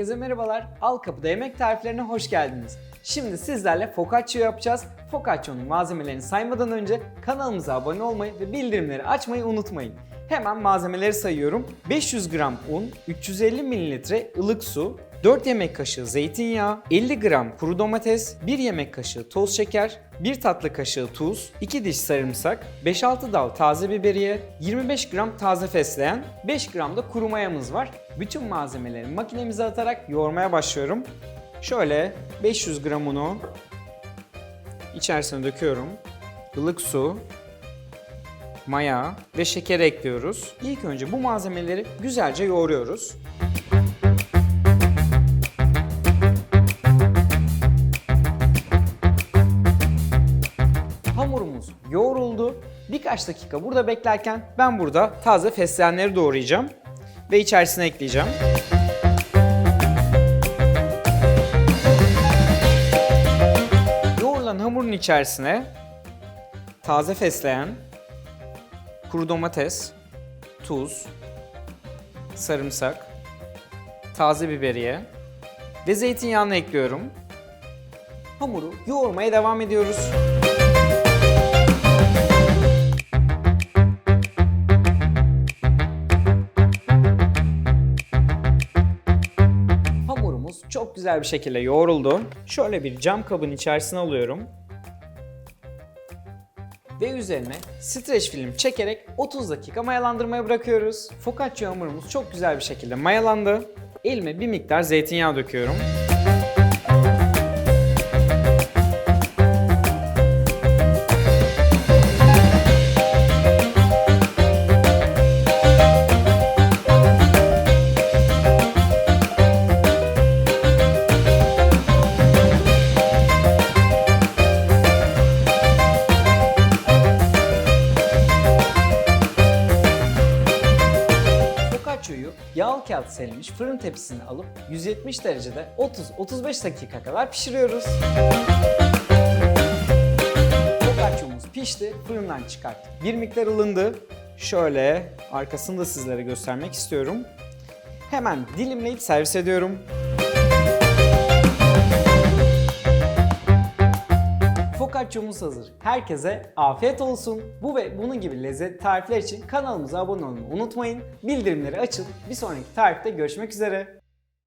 Herkese merhabalar. Al Kapıda Yemek Tariflerine hoş geldiniz. Şimdi sizlerle focaccia yapacağız. Focaccia'nın malzemelerini saymadan önce kanalımıza abone olmayı ve bildirimleri açmayı unutmayın. Hemen malzemeleri sayıyorum. 500 gram un, 350 mililitre ılık su, 4 yemek kaşığı zeytinyağı, 50 gram kuru domates, 1 yemek kaşığı toz şeker, 1 tatlı kaşığı tuz, 2 diş sarımsak, 5-6 dal taze biberiye, 25 gram taze fesleğen, 5 gram da kuru mayamız var. Bütün malzemeleri makinemize atarak yoğurmaya başlıyorum. Şöyle 500 gram unu içerisine döküyorum. Ilık su, maya ve şeker ekliyoruz. İlk önce bu malzemeleri güzelce yoğuruyoruz. Yoğruldu. Birkaç dakika burada beklerken ben burada taze fesleğenleri doğrayacağım ve içerisine ekleyeceğim. Yoğrulan hamurun içerisine taze fesleğen, kuru domates, tuz, sarımsak, taze biberiye ve zeytinyağını ekliyorum. Hamuru yoğurmaya devam ediyoruz. Çok güzel bir şekilde yoğruldu. Şöyle bir cam kabın içerisine alıyorum. Ve üzerine streç film çekerek 30 dakika mayalandırmaya bırakıyoruz. Focaccia hamurumuz çok güzel bir şekilde mayalandı. Elime bir miktar zeytinyağı döküyorum. Focaccio'yu yağlı kağıt serilmiş fırın tepsisine alıp 170 derecede 30-35 dakika kadar pişiriyoruz. Focaccio'muz pişti, fırından çıkarttık. Bir miktar ılındı. Şöyle arkasını da sizlere göstermek istiyorum. Hemen dilimleyip servis ediyorum. Focaccio'muz hazır. Herkese afiyet olsun. Bu ve bunun gibi lezzetli tarifler için kanalımıza abone olmayı unutmayın. Bildirimleri açın. Bir sonraki tarifte görüşmek üzere.